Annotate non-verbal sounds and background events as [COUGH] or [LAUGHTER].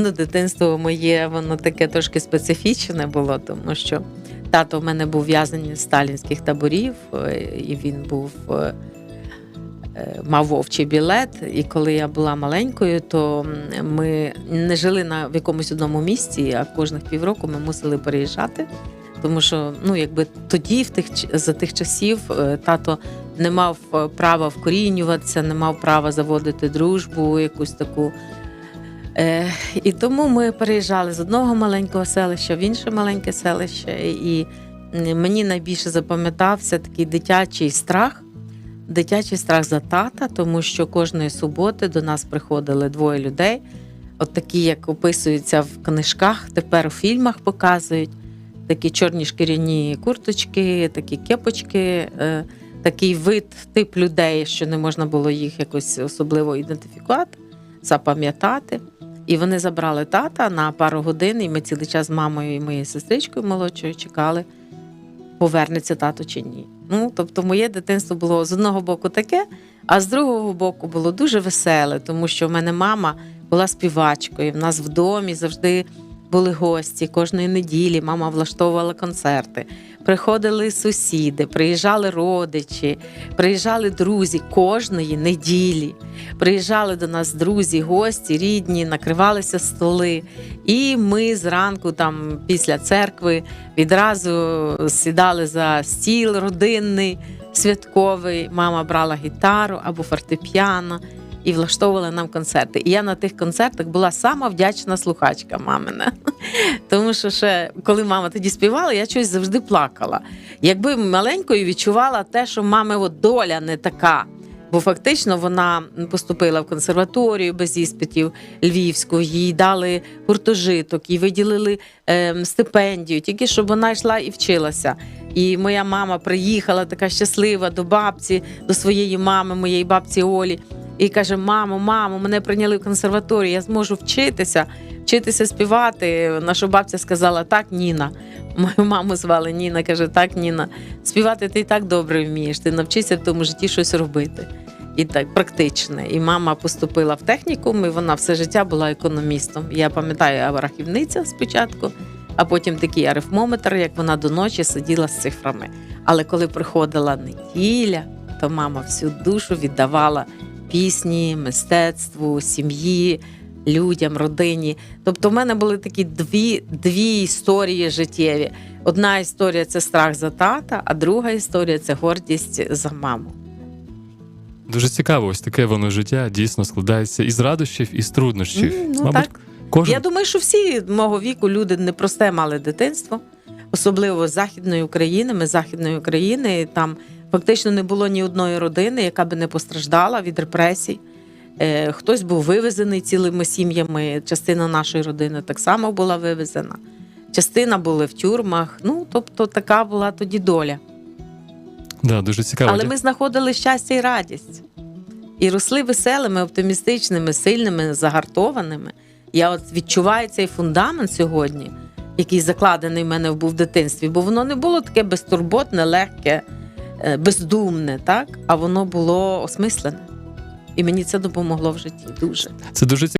Ну, дитинство моє, воно таке трошки специфічне було, тому що тато в мене був в'язаний з сталінських таборів, е, і він був. е, е, Мав вовчий білет, і коли я була маленькою, то ми не жили на в якомусь одному місці, а кожних півроку ми мусили переїжджати. Тому що ну, якби тоді, в тих за тих часів, тато не мав права вкорінюватися, не мав права заводити дружбу, якусь таку. Е, і тому ми переїжджали з одного маленького селища в інше маленьке селище. І мені найбільше запам'ятався такий дитячий страх. Дитячий страх за тата, тому що кожної суботи до нас приходили двоє людей, от такі, як описуються в книжках, тепер у фільмах показують. Такі чорні шкіряні курточки, такі кепочки, е, такий вид, тип людей, що не можна було їх якось особливо ідентифікувати, запам'ятати. І вони забрали тата на пару годин, і ми цілий час з мамою і моєю сестричкою молодшою чекали, повернеться тато чи ні. Ну, тобто, моє дитинство було з одного боку таке, а з другого боку було дуже веселе, тому що в мене мама була співачкою. В нас в домі завжди були гості. Кожної неділі мама влаштовувала концерти. Приходили сусіди, приїжджали родичі, приїжджали друзі кожної неділі. Приїжджали до нас друзі, гості, рідні, накривалися столи. І ми зранку, там після церкви, відразу сідали за стіл родинний, святковий. Мама брала гітару або фортепіано і влаштовувала нам концерти. І я на тих концертах була сама вдячна слухачка мамина. [LAUGHS] Тому що ще коли мама тоді співала, я щось завжди плакала. Якби маленькою відчувала те, що мами доля не така. Бо фактично вона поступила в консерваторію без іспитів львівську, їй дали гуртожиток, їй виділили ем, стипендію, тільки щоб вона йшла і вчилася. І моя мама приїхала така щаслива до бабці, до своєї мами, моєї бабці Олі, і каже: Мамо, мамо, мене прийняли в консерваторію, я зможу вчитися, вчитися співати. Наша бабця сказала: так, Ніна. Мою маму звали Ніна, каже: так, Ніна, співати ти і так добре вмієш. Ти навчися в тому житті щось робити. І так практичне. І мама поступила в технікум, і вона все життя була економістом. Я пам'ятаю, рахівниця спочатку, а потім такий арифмометр, як вона до ночі сиділа з цифрами. Але коли приходила неділя, то мама всю душу віддавала пісні, мистецтву, сім'ї, людям, родині. Тобто, в мене були такі дві, дві історії життєві. Одна історія це страх за тата, а друга історія це гордість за маму. Дуже цікаво, ось таке воно життя дійсно складається із радощів, і з труднощів. М, Ну, Мабуть, так. кожен Я думаю, що всі мого віку люди непросте мали дитинство, особливо з Західної України. Ми з Західної України. Там фактично не було ні одної родини, яка би не постраждала від репресій. Е, Хтось був вивезений цілими сім'ями. Частина нашої родини так само була вивезена. Частина були в тюрмах. Ну, тобто, така була тоді доля. да, дуже цікаво. Але ми знаходили щастя і радість. І росли веселими, оптимістичними, сильними, загартованими. Я от відчуваю цей фундамент сьогодні, який закладений в мене був в дитинстві, бо воно не було таке безтурботне, легке, бездумне, так? а воно було осмислене. І мені це допомогло в житті дуже. Це дуже